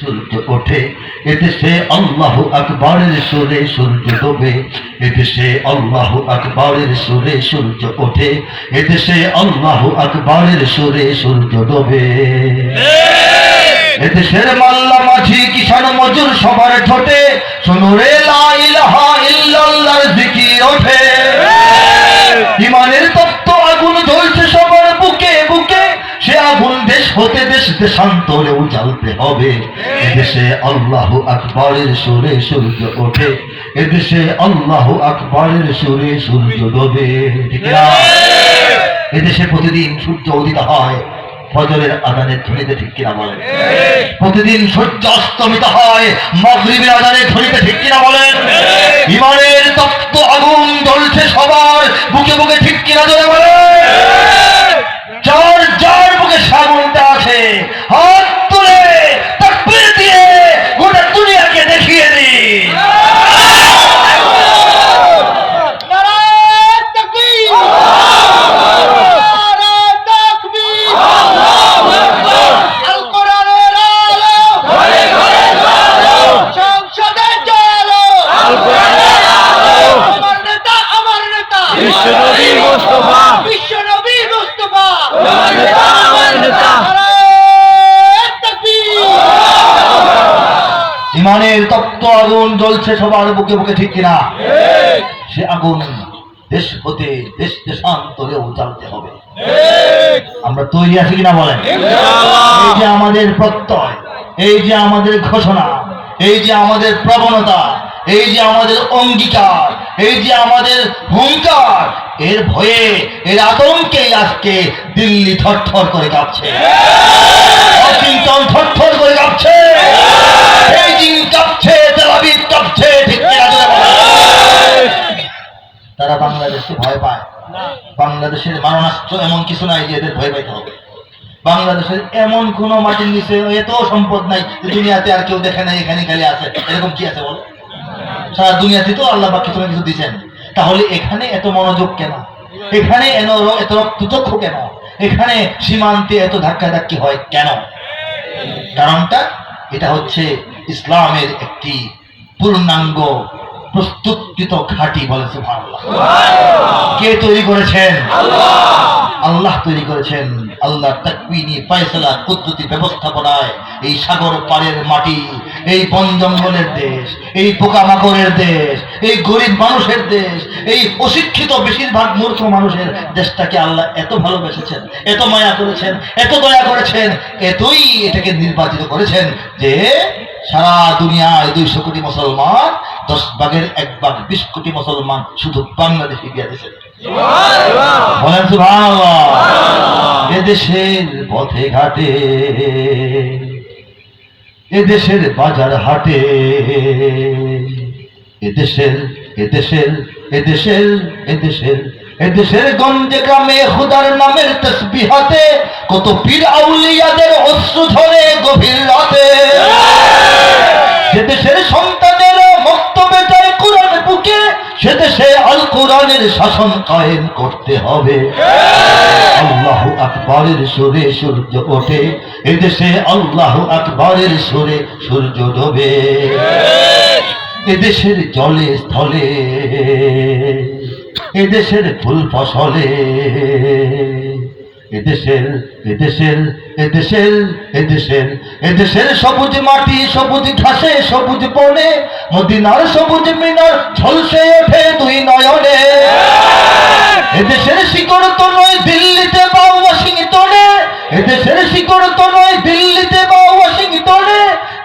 সূর্য ওঠে এদেশে আল্লাহ আকবরের সুরে সূর্য ডোবে এদেশে আল্লাহ আকবরের সুরে সূর্য ওঠে এদেশে আল্লাহ আকবরের সুরে সূর্য ডোবে। এদেশের মাল্লা মাঝি কিষান মজুর সবার ঠোঁটে শোনো রে লা ইলাহা ইল্লাল্লাহর জিকির ওঠে। ইমানের তপ্ত হতে দেশ দেশান্তরেও জ্বালতে হবে। এদেশে আল্লাহ আকবরের সুরে সূর্য ওঠে। এদেশে আল্লাহ আকবরের সুরে সূর্য ডোবে। এদেশে প্রতিদিন সূর্য উদিত হয়। ফজরের আদানের ধ্বনিতে ঠিক কিনা বলেন? প্রতিদিন সূর্য অস্তমিত হয়। মাগরিবের আদানের ধ্বনিতে ঠিক কিনা বলেন? ইমানের তপ্ত আগুন জ্বলছে সবার। বুকে বুকে ঠিক কিনা ধরে বলেন যার যার বুকে সাগুনটা আছে হাত তুলে তাকবীর দিয়ে গোটা দুনিয়াকে দেখিয়ে দিন নারায়ণ তাকবীর নারায়ণ তাকবীর আল কোরআনের আলো ঘরে ঘরে আলো সংসদে চলো আল কোরআনের আলো আমার নেতা আমার নেতা বিশ্বনবী মুস্তাফা। বিশ্বনবী মুস্তাফা আমার নেতা, আমার নেতা। নারায়ণ তাকবীর ইমানের তপ্ত আগুন জ্বলছে সবার বুকে বুকে ঠিক কিনা? সে আগুন দেশ হতে দেশ দেশান্তরেও জ্বালতে হবে। আমরা তৈরি আছি কিনা বলেন? এই যে আমাদের প্রত্যয় এই যে আমাদের ঘোষণা এই যে আমাদের প্রবণতা এই যে আমাদের অঙ্গীকার এই যে আমাদের হুঙ্কার এর ভয়ে এর আতঙ্কে আজকে দিল্লি থরথর করে কাঁপছে। ওয়াশিংটন থরথর করে কাঁপছে। বেইজিং কাঁপছে। তারা বাংলাদেশকে ভয় পায়। বাংলাদেশের মারণাস্ত্র এমন কিছু নাই যে এদের ভয় পাইতে হবে। বাংলাদেশের এমন কোন মাটির নিচে এত সম্পদ নাই দুনিয়াতে আর কেউ দেখে নাই এখানে খালি আছে। এরকম কি আছে সারা দুনিয়াতে তো আল্লাহ কিছু কিছু দিচ্ছেন তাহলে এখানে এত মনোযোগ কেন? এখানে এত রক্তচক্ষু কেন? এখানে সীমান্তে এত ধাক্কা ধাক্কি হয় কেন? কারণটা এটা হচ্ছে ইসলামের একটি পূর্ণাঙ্গ প্রস্তুতকৃত ঘাঁটি বলে সুবহানাল্লাহ। কে তৈরি করেছেন? আল্লাহ। তৈরি করেছেন। আল্লাহ তাকবিনী ফয়সালা কুদরতি ব্যবস্থাপনায় এই সাগর পাড়ের মাটি এই বন জঙ্গলের দেশ এই পোকামাকড়ের দেশ এই গরিব মানুষের দেশ এই অশিক্ষিত বেশিরভাগ মূর্খ মানুষের দেশটাকে আল্লাহ এত ভালোবেসেছেন এত মায়া করেছেন এত দয়া করেছেন এতই এটাকে নির্বাচিত করেছেন যে সারা দুনিয়ায় দুইশো কোটি মুসলমান, দশ ভাগের এক ভাগ বিশ কোটি মুসলমান শুধু বাংলাদেশে গিয়ে সুবহানাল্লাহ। এদেশের পথে ঘাটে, এদেশের বাজার হাটে, এদেশের এদেশের এদেশের এদেশের এদেশের গঞ্জে গ্রামে খুদার নামের তসবিহাতে কত পীর আউলিয়াদের অশ্রু ঝরে গভীর রাতে। দেশের সন্তানের বক্তব্যে যায় কোরআন বুকে, সে দেশে আল কোরআনের শাসন কায়েম করতে হবে। আল্লাহ আকবরের সুরে সূর্য ওঠে এদেশে আল্লাহ আকবরের সুরে সূর্য ডোবে। এদেশের জলে স্থলে এদেশের ফুল ফসলে। এদেশের এদেশের এদেশের এদেশের এদেশের সবুজ মাটি, সবুজ ঘাসে, সবুজ বনে, মদিনার সবুজ মিনার ঝলসে ওঠে দুই নয়নে। এদেশের শিকড় তো নয় দিল্লিতে বা ওয়াশিংটনে, এদেশের শিকড় তো নয় ওয়াশিংটনে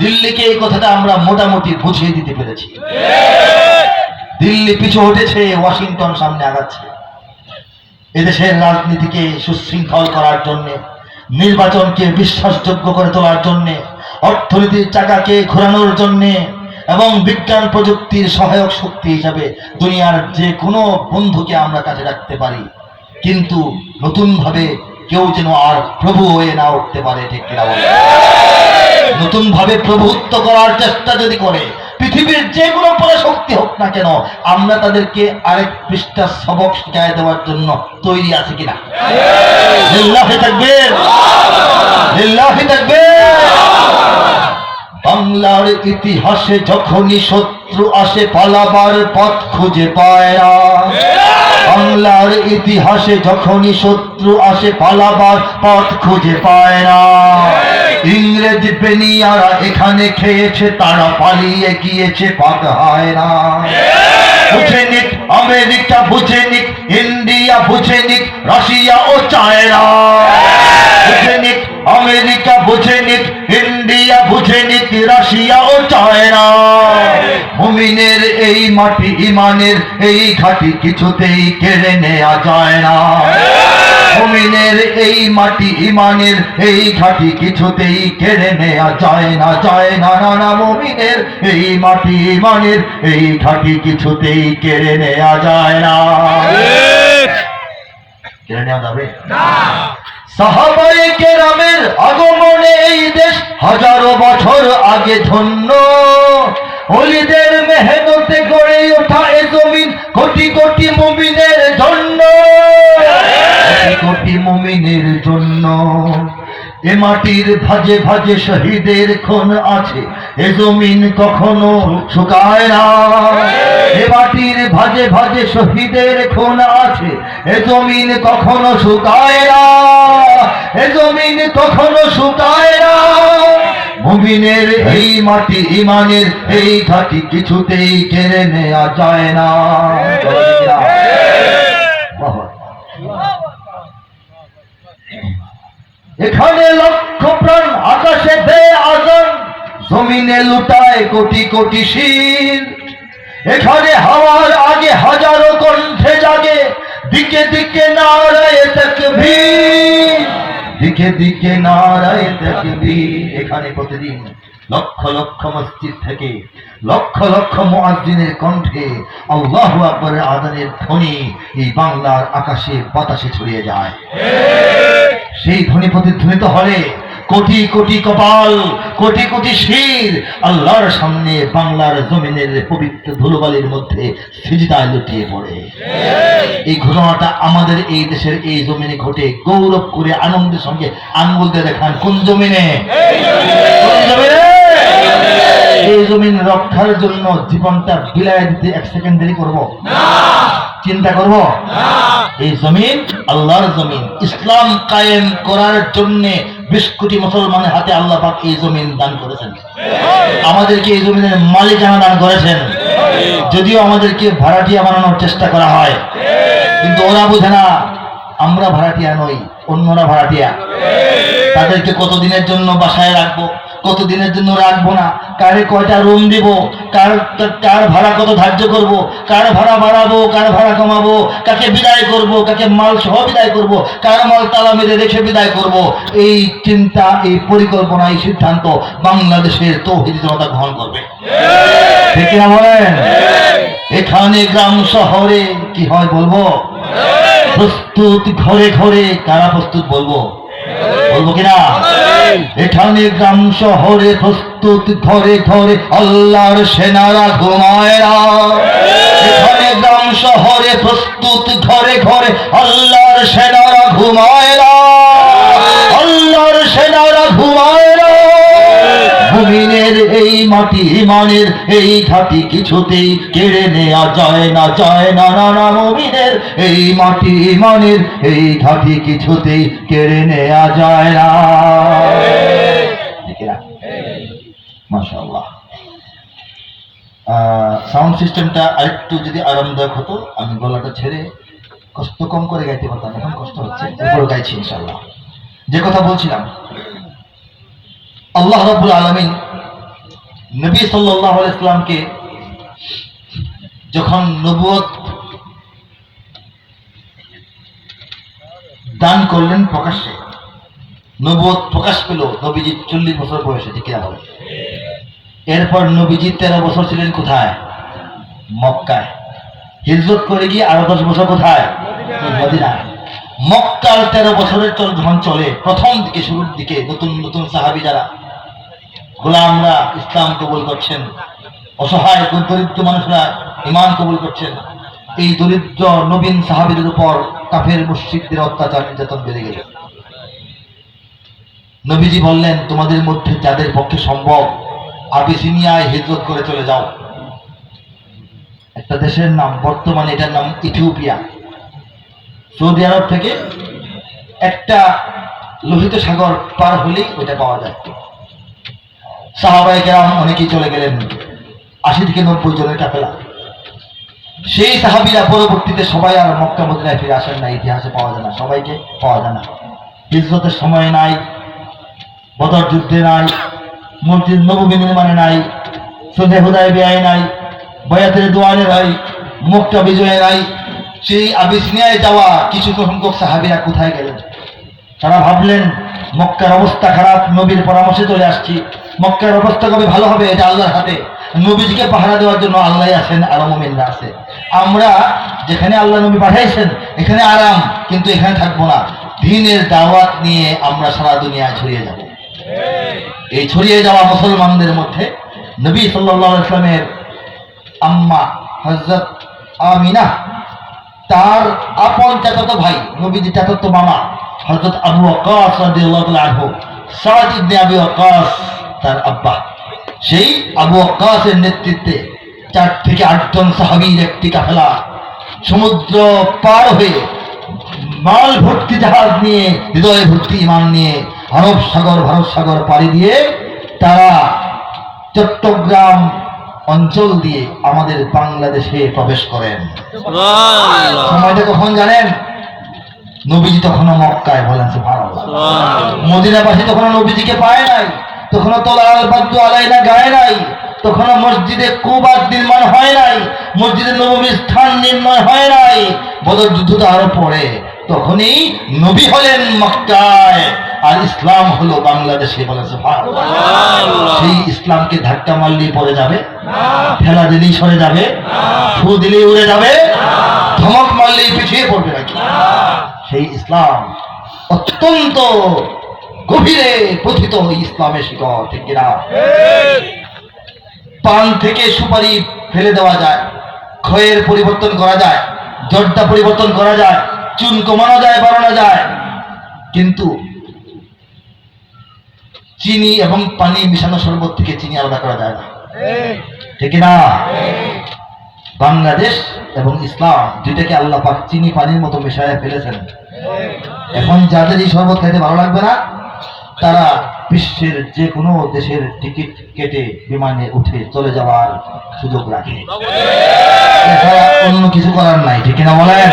দিল্লিকে এই কথাটা আমরা মোটামুটি বুঝিয়ে দিতে পেরেছি। দিল্লি পিছু হটেছে, ওয়াশিংটন সামনে আগাচ্ছে। এদেশের রাজনীতিকে সুশৃঙ্খল করার জন্য, নির্বাচনকে বিশ্বাসযোগ্য করে তোলার জন্য, অর্থনীতির চাকাকে ঘোরানোর জন্য এবং বিজ্ঞান প্রযুক্তির সহায়ক শক্তি হিসাবে দুনিয়ার যে কোনো বন্ধুকে আমরা কাছে রাখতে পারি। কিন্তু নতুনভাবে কেউ যেন আর প্রভু হয়ে না উঠতে পারে, ঠিক কিনা বলে? নতুন ভাবে প্রভুত্ব করার চেষ্টা যদি করে, পৃথিবীর যে কোনো শক্তি হোক না কেন, আমরা তাদেরকে আরেক পৃষ্ঠা সবক শিখায় দেওয়ার জন্য তৈরি আছে কিনা? লিল্লাহি তাকবীর। লিল্লাহি তাকবীর। বাংলার ইতিহাসে যখনই শত্রু আসে, পালাবার পথ খুঁজে পায় না। বাংলার ইতিহাসে যখনই শত্রু আসে, পালাবার পথ খুঁজে পায় না। ইংরেজ বেনিয়ারা এখানে খেয়েছে, তারা পালিয়ে গিয়েছে পাক হয় না। বুঝে নিক, আমেরিকা বুঝে নিক, ইন্ডিয়া বুঝে নিক, রাশিয়া ও চায়না বুঝে নিক আমেরিকা বুঝে নিক ইন্ডিয়া বুঝে নিক রাশিয়া ও চায়না মুমিনের এই মাটি ইমানের এই ঘাটি কিছুতেই কেড়ে নেওয়া যায় না। মুমিনের এই মাটি ইমানের এই ঘাটি কিছুতেই কেড়ে নেওয়া যায় না যায় না না না মুমিনের এই মাটি ইমানের এই ঘাটি কিছুতেই কেড়ে নেওয়া যায় না। কেড়ে নেওয়া যাবে? সাহাবায়ে কেরামের আগমনে এই দেশ হাজারো বছর আগে ধন্য। অলিদের মেহনতে গড়ে ওঠা এ জমিন কোটি কোটি মুমিনের জন্য। কোটি মুমিনের জন্য। এ মাটির ভাজে ভাজে শহীদের খুন আছে, এ জমিন কখনো শুকায় না। এ মাটির ভাজে ভাজে শহীদের খুন আছে, এ জমিন কখনো শুকায় না। এ জমিন কখনো শুকায় না। মুমিনের এই মাটি ইমানের, এই ঘাটি কিছুতেই কেড়ে নেওয়া যায় না। এখানে লক্ষ প্রাণ আকাশে দে আজান, জমিনে লুটায় কোটি কোটি শির। এখানে হাওয়ার আগে হাজারো কণ্ঠে জাগে, দিকে দিকে নারায় তাকবীর। দিকে দিকে নারায় তাকবীর। এখানে প্রতিদিন লক্ষ লক্ষ মসজিদ থেকে লক্ষ লক্ষ মুয়াজ্জিনের কণ্ঠে আল্লাহু আকবরের আদানের ধ্বনি এই বাংলার আকাশে বাতাসে ছড়িয়ে যায়। সেই ধ্বনি প্রতিধ্বনিত হলে কোটি কোটি কপাল কোটি কোটি শির আল্লাহর সামনে বাংলার জমিনের পবিত্র ধুলোবালির মধ্যে সিজিদায় লুটিয়ে পড়ে। এই ঘটনাটা আমাদের এই দেশের এই জমিনে ঘটে। গৌরব করে আনন্দের সঙ্গে আঙ্গুল দিয়ে দেখান কোন জমিনে? কোন জমিনে? এই জমিন রক্ষার জন্য জীবনটা বিলায় দিতে এক সেকেন্ড দেরি করব? চিন্তা করব? এই জমিন আল্লাহর জমিন। ইসলাম কায়েম করার জন্য বিশ কোটি মুসলমানের হাতে আল্লাহ পাক এই জমিন দান করেছেন। আমাদেরকে এই জমিনের মালিকানা দান করেছেন। যদিও আমাদেরকে ভাড়াটিয়া বানানোর চেষ্টা করা হয়। কিন্তু ওরা বুঝে না আমরা ভাড়াটিয়া নই, অন্যরা ভাড়াটিয়া। তাদেরকে কতদিনের জন্য বাসায় রাখব? কতদিনের জন্য রাখব না? কারে কয়টা রুম দিব? কার কার ভাড়া কত ধার্য করব? কার ভাড়া বাড়াবো? কার ভাড়া কমাবো? কাকে বিদায় করব? কাকে মাল সহ বিদায় করব? কার মাল তালা মেরে রেখে বিদায় করব? এই চিন্তা, এই পরিকল্পনা, এই সিদ্ধান্ত বাংলাদেশের তৌহিদ জনতা গ্রহণ করবে। ঠিক কিনা বলেন? এখানে গ্রাম শহরে কি হয় বলব? প্রস্তুত ঘরে ঘরে কারা প্রস্তুত বলব? বলব কিনা? এখানে গ্রাম শহরে প্রস্তুত ঘরে ঘরে আল্লাহর সেনারা ঘুমায়রা। এখানে গ্রাম শহরে প্রস্তুত ঘরে ঘরে আল্লাহর সেনারা ঘুমায়। মুমিনের এই মাটি ইমানের এই ঘাটি কিছুতেই কেড়ে নেওয়া যায় না যায় না। না না মুমিনের এই মাটি ইমানের এই ঘাটি কিছুতেই কেড়ে নেওয়া যায় না। মাশাআল্লাহ। সাউন্ড সিস্টেমটা আরেকটু যদি আরামদায়ক হতো, আমি গলাটা ছেড়ে কষ্ট কম করে গাইতে পারতাম, এখন কষ্ট হচ্ছে। এরপর গাইছি ইনশাল্লাহ যে কথা বলছিলাম, আল্লাহ রাব্বুল আলামিন নবী আলাইহি ইসলামকে যখন নবুয়ত দান করলেন প্রকাশ্যে, নবুয়ত প্রকাশ পেল নবীজি চল্লিশ বছর বয়সে, ঠিক বলে? এরপর নবীজি তেরো বছর ছিলেন কোথায়? মক্কায়। হিজরত করে গিয়ে আরও দশ বছর কোথায়? মক্কার তেরো বছরের যখন চলে, প্রথম দিকে, শুরুর দিকে নতুন নতুন সাহাবি যারা গোলামরা ইসলাম কবুল করছেন। অসহায় দরিদ্র মানুষরা ইমান কবুল করছেন। এই দরিদ্র নবীন সাহাবিদের উপর কাফের মুশ্রিকদের অত্যাচার নির্যাতন বেড়ে গেল। নবীজি বললেন, তোমাদের মধ্যে যাদের পক্ষে সম্ভব, আবিসিনিয়ায় হিজরত করে চলে যাও। একটা দেশের নাম, বর্তমানে এটার নাম ইথিওপিয়া। সৌদি আরব থেকে একটা লোহিত সাগর পার হলেই ওইটা পাওয়া যায়। সাহাবাই কেরাম অনেকেই চলে গেলেন। আশি থেকে নব্বই জনের কাফেলা সেই সাহাবিরা পরবর্তীতে সবাই আর মক্কা, মদিনায় ফিরে আসেন না, ইতিহাসে পাওয়া যায় না, সবাইকে পাওয়া যায় না। হিজরতের সময় নাই, বদর যুদ্ধে নাই মসজিদ নবী নির্মাণে নাই সন্ধে হুদায় বেআই নাই, বয়াতের দোয়ানে নাই, মক্কা বিজয়ে নাই। সেই আবিসিনিয়ায় যাওয়া কিছু সংখ্যক সাহাবিরা কোথায় গেলেন? তারা ভাবলেন, মক্কার অবস্থা খারাপ, নবীর পরামর্শে চলে আসছি। মক্কার অবস্থা কবে ভালো হবে? এটা আল্লাহর হাতে। নবীজিকে পাহারা দেওয়ার জন্য আল্লাহ আছেন আর মোমিনরা আছে আমরা যেখানে আল্লাহ নবী পাঠাইছেন, এখানে আরাম, কিন্তু এখানে থাকব না। দিনের দাওয়াত নিয়ে আমরা সারা দুনিয়ায় ছড়িয়ে যাব। এই ছড়িয়ে যাওয়া মুসলমানদের মধ্যে নবী সাল্লাহ ইসলামের আম্মা হজরত আমিনা, তার আপন চাচাত ভাই নবীজি চাচাত মামা হযরত আবু সাদ ইবনে আবি ওয়াক্কাস তার আব্বা। সেই আবু আকাশের নেতৃত্বে চার থেকে আটজন সাহাবীর একটি কাফেলা সমুদ্র পার হয়ে মাল ভর্তি জাহাজ নিয়ে হৃদয় ভর্তি ইমান নিয়ে আরব সাগর ভারত সাগর পাড়ি দিয়ে তারা চট্টগ্রাম অঞ্চল দিয়ে আমাদের বাংলাদেশে প্রবেশ করেন। সময়টা কখন জানেন? নবীজি তখনও মক্কায় বলেন মদিনাবাসী তখনও নবীজিকে পায় নাই। তখনও তোলাল বাদ্য আলাই না গায়ে নাই। তখনও মসজিদে কুবাদ নির্মাণ হয় নাই মসজিদে নবমীর স্থান নির্ণয় হয় নাই। বদর যুদ্ধ তো আরও পরে। তখনই নবী হলেন মক্কায় আর ইসলাম হলো বাংলাদেশে বলে সুবহানাল্লাহ। সুবহানাল্লাহ। সেই ইসলামকে ধাক্কা মারলেই পড়ে যাবে ঠেলা দিলেই সরে যাবে ফু দিলেই উড়ে যাবে ধমক মারলেই পিছিয়ে পড়বে নাকি? সেই ইসলাম অত্যন্ত গভীরে পথিত ইসলামের শিকড় ঠিক কিনা? পান থেকে সুপারি ফেলে দেওয়া যায় ক্ষয়ের পরিবর্তন করা যায় জর্দা পরিবর্তন করা যায় চুন কমানো যায় বাড়ানো যায়। কিন্তু চিনি এবং পানি মিশানো শরবত থেকে চিনি আলাদা করা যায় না। ঠিক না বাংলাদেশ এবং ইসলাম দুইটাকে আল্লাহ পাক চিনি পানির মতো মেশায় ফেলেছেন। এখন যাদের এই শরবত খাইতে ভালো লাগবে না তারা বিশ্বের যে কোনো দেশের টিকিট কেটে বিমানে উঠে চলে যাওয়ার সুযোগ রাখে। অন্য কিছু করার নাই, ঠিক না বলেন?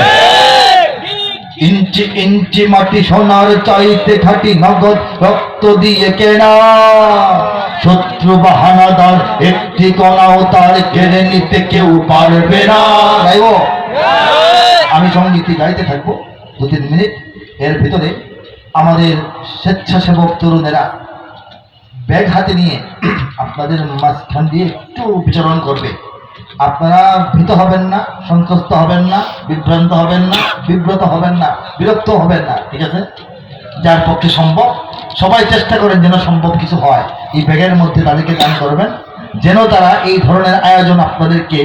ইঞ্চি ইঞ্চি মাটি সোনার চাইতে খাটি নগদ রক্ত দিয়ে কেনা। শত্রু বাহানাদার একটি কণাও তার কেড়ে নিতে কেউ পারবে না। গাইব আমি সঙ্গীতটি গাইতে থাকব। দু তিন মিনিট, এর ভিতরে আমাদের স্বেচ্ছাসেবক তরুণেরা ব্যাগ হাতে নিয়ে আপনাদের মাঝখান দিয়ে একটু বিচরণ করবে। আপনারা ভীত হবেন না সন্তুষ্ট হবেন না, বিভ্রান্ত হবেন না, বিব্রত হবেন না, বিরক্ত হবেন না, ঠিক আছে? যার পক্ষে সম্ভব, সবাই চেষ্টা করেন যেন সম্ভব কিছু হয়। এই ব্যাগের মধ্যে তাদেরকে দান করবেন, যেন তারা এই ধরনের আয়োজন আপনাদেরকে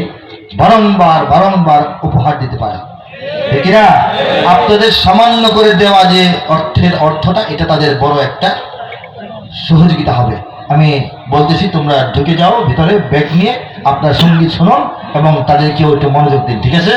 বারংবার বারংবার উপহার দিতে পারে। ঠিক আপনাদের সামান্য করে দেওয়া যে অর্থের অর্থটা, এটা তাদের বড় একটা সহযোগিতা হবে। আমি বলতেছি, তোমরা ঢুকে যাও, ভিতরে ব্যাগ নিয়ে আপনার সংগীত শুনুন এবং তাদেরকেও একটু মনোযোগ দিন, ঠিক আছে?